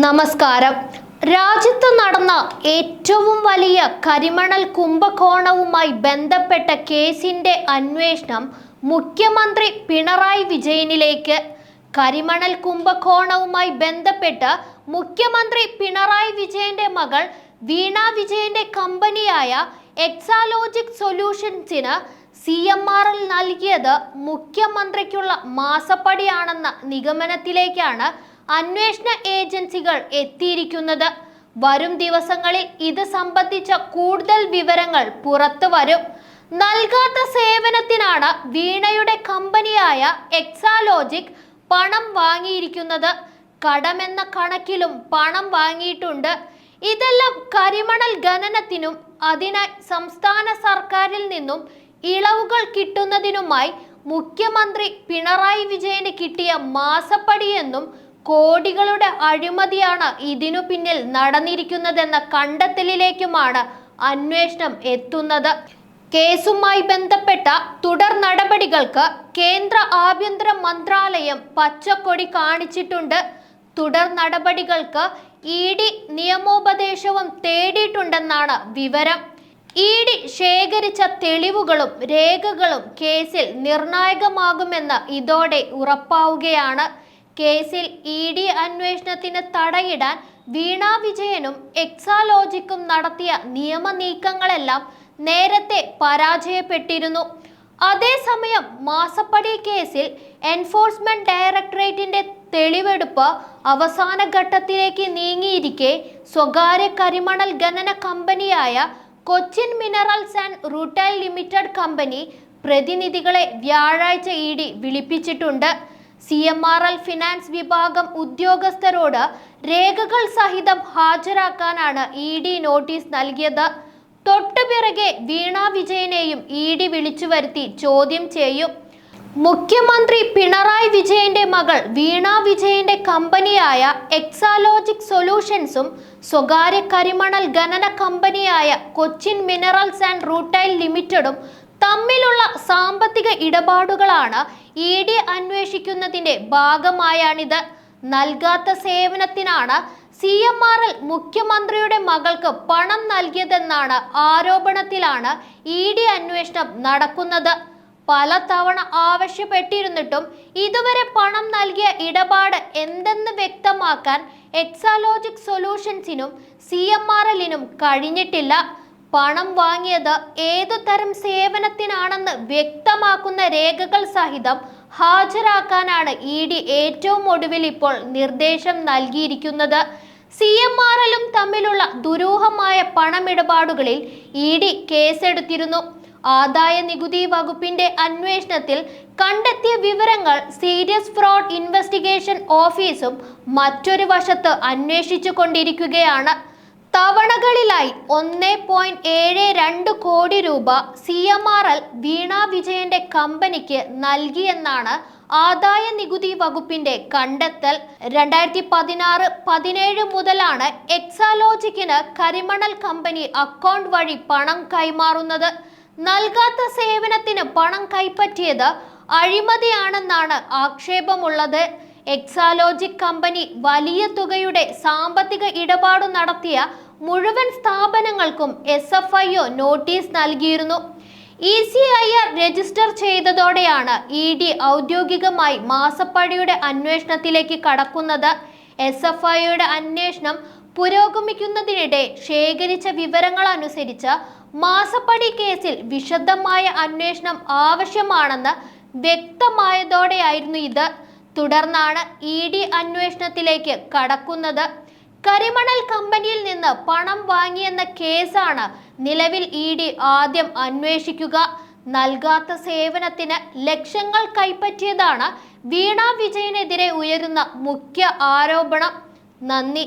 നമസ്കാരം. രാജ്യത്ത് നടന്ന ഏറ്റവും വലിയ കരിമണൽ കുംഭകോണവുമായി ബന്ധപ്പെട്ട കേസിന്റെ അന്വേഷണം മുഖ്യമന്ത്രി പിണറായി വിജയനിലേക്ക്. കരിമണൽ കുംഭകോണവുമായി ബന്ധപ്പെട്ട് മുഖ്യമന്ത്രി പിണറായി വിജയന്റെ മകൾ വീണ വിജയന്റെ കമ്പനിയായ എക്സാലോജിക് സൊല്യൂഷൻസിന് സി എം ആർ എൽ നൽകിയത് മുഖ്യമന്ത്രിക്കുള്ള മാസപ്പടിയാണെന്ന നിഗമനത്തിലേക്കാണ് അന്വേഷണ ഏജൻസികൾ എത്തിയിരിക്കുന്നത്. വരും ദിവസങ്ങളിൽ ഇത് സംബന്ധിച്ച കൂടുതൽ വിവരങ്ങൾ പുറത്തു വരും. നൽകാത്ത സേവനത്തിനാണ് വീണയുടെ കമ്പനിയായ എക്സാലോജിക് പണം വാങ്ങിയിരിക്കുന്നത്. കടമെന്ന കണക്കിലും പണം വാങ്ങിയിട്ടുണ്ട്. ഇതെല്ലാം കരിമണൽ ഖനനത്തിനും അതിനായി സംസ്ഥാന സർക്കാരിൽ നിന്നും ഇളവുകൾ കിട്ടുന്നതിനുമായി മുഖ്യമന്ത്രി പിണറായി വിജയന് കിട്ടിയ മാസപ്പടിയെന്നും കോടികളുടെ അഴിമതിയാണ് ഇതിനു പിന്നിൽ നടന്നിരിക്കുന്നതെന്ന കണ്ടെത്തലിലേക്കുമാണ് അന്വേഷണം എത്തുന്നത്. കേസുമായി ബന്ധപ്പെട്ട തുടർ നടപടികൾക്ക് കേന്ദ്ര ആഭ്യന്തര മന്ത്രാലയം പച്ചക്കൊടി കാണിച്ചിട്ടുണ്ട്. തുടർ നടപടികൾക്ക് ഇ ഡി നിയമോപദേശവും തേടിയിട്ടുണ്ടെന്നാണ് വിവരം. ഇ ഡി ശേഖരിച്ച തെളിവുകളും രേഖകളും കേസിൽ നിർണായകമാകുമെന്ന് ഇതോടെ ഉറപ്പാവുകയാണ്. കേസിൽ ഇ ഡി അന്വേഷണത്തിന് തടയിടാൻ വീണ വിജയനും എക്സാലോജിക്കും നടത്തിയ നിയമ നീക്കങ്ങളെല്ലാം നേരത്തെ പരാജയപ്പെട്ടിരുന്നു. അതേസമയം മാസപ്പടി കേസിൽ എൻഫോഴ്സ്മെന്റ് ഡയറക്ടറേറ്റിന്റെ തെളിവെടുപ്പ് അവസാന ഘട്ടത്തിലേക്ക് നീങ്ങിയിരിക്കെ സ്വകാര്യ കരിമണൽ ഖനന കമ്പനിയായ Cochin minerals and rutile limited company പ്രതിനിധികളെ വ്യാഴാഴ്ച E D വിളിപ്പിച്ചിട്ടുണ്ട്. C M R L finance വിഭാഗം ഉദ്യോഗസ്ഥരോട് രേഖകൾ സഹിതം ഹാജരാക്കാനാണ് ഇ ഡി നോട്ടീസ് നൽകിയത്. തൊട്ടുപിറകെ വീണ വിജയനെയും ഇ ഡി വിളിച്ചു വരുത്തി ചോദ്യം ചെയ്യും. മുഖ്യമന്ത്രി പിണറായി വിജയന്റെ മകൾ വീണ വിജയന്റെ കമ്പനിയായ എക്സാലോജിക് സൊല്യൂഷൻസും സ്വകാര്യ കരിമണൽ ഖനന കമ്പനിയായ കൊച്ചിൻ മിനറൽസ് ആൻഡ് റൂട്ടൈൽ ലിമിറ്റഡും തമ്മിലുള്ള സാമ്പത്തിക ഇടപാടുകളാണ് ഇ ഡി അന്വേഷിക്കുന്നതിന്റെ ഭാഗമായാണിത്. നൽകാത്ത സേവനത്തിനാണ് സി എം ആർ എൽ മുഖ്യമന്ത്രിയുടെ മകൾക്ക് പണം നൽകിയതെന്നാണ് ആരോപണത്തിലാണ് ഇ ഡി അന്വേഷണം നടക്കുന്നത്. പല തവണ ആവശ്യപ്പെട്ടിരുന്നിട്ടും ഇതുവരെ പണം നൽകിയ ഇടപാട് എന്തെന്ന് വ്യക്തമാക്കാൻ എക്സാലോജിക് സൊല്യൂഷൻസിനും സി എം ആർ എല്ലിനും കഴിഞ്ഞിട്ടില്ല. പണം വാങ്ങിയത് ഏതു തരം സേവനത്തിനാണെന്ന് വ്യക്തമാക്കുന്ന രേഖകൾ സഹിതം ഹാജരാക്കാനാണ് ഇ ഡി ഏറ്റവും ഒടുവിൽ ഇപ്പോൾ നിർദ്ദേശം നൽകിയിരിക്കുന്നത്. സി എം ആർ എല്ലും തമ്മിലുള്ള ദുരൂഹമായ പണമിടപാടുകളിൽ ഇ ഡി കേസെടുത്തിരുന്നു. ആദായ നികുതി വകുപ്പിന്റെ അന്വേഷണത്തിൽ കണ്ടെത്തിയ വിവരങ്ങൾ സീരിയസ് ഫ്രോഡ് ഇൻവെസ്റ്റിഗേഷൻ ഓഫീസും മറ്റൊരു വശത്ത് അന്വേഷിച്ചു കൊണ്ടിരിക്കുകയാണ് തവണകളിലായി ഒന്ന് പോയിന്റ് ഏഴ് രണ്ട് കോടി രൂപ C M R L Veena വിജയന്റെ കമ്പനിക്ക് നൽകിയെന്നാണ് ആദായ നികുതി വകുപ്പിന്റെ കണ്ടെത്തൽ. രണ്ടായിരത്തി പതിനാറ് പതിനേഴ് മുതലാണ് എക്സാലോജിക്കിന് കരിമണൽ കമ്പനി അക്കൗണ്ട് വഴി പണം കൈമാറുന്നത്. നൽകാത്ത സേവനത്തിന് പണം കൈപ്പറ്റിയത് അഴിമതിയാണെന്നാണ് ആക്ഷേപമുള്ളത്. എക്സാലോജിക് കമ്പനി വലിയ തുകയുടെ സാമ്പത്തിക ഇടപാട് നടത്തിയ മുഴുവൻ സ്ഥാപനങ്ങൾക്കും S F I O notice നൽകിയിരുന്നു. E C I R register ചെയ്തതോടെയാണ് E D ഔദ്യോഗികമായി മാസപ്പടിയുടെ അന്വേഷണത്തിലേക്ക് കടക്കുന്നത്. എസ് എഫ് ഐയുടെ അന്വേഷണം പുരോഗമിക്കുന്നതിനിടെ ശേഖരിച്ച വിവരങ്ങൾ അനുസരിച്ച് മാസപ്പടി കേസിൽ വിശദമായ അന്വേഷണം ആവശ്യമാണെന്ന് വ്യക്തമായതോടെയായിരുന്നു ഇത്. തുടർന്നാണ് ഇ ഡി അന്വേഷണത്തിലേക്ക് കടക്കുന്നത്. കരിമണൽ കമ്പനിയിൽ നിന്ന് പണം വാങ്ങിയെന്ന കേസാണ് നിലവിൽ ഇ ഡി ആദ്യം അന്വേഷിക്കുക. നൽകാത്ത സേവനത്തിന് ലക്ഷങ്ങൾ കൈപ്പറ്റിയതാണ് വീണ വിജയനെതിരെ ഉയരുന്ന മുഖ്യ ആരോപണം. നന്ദി.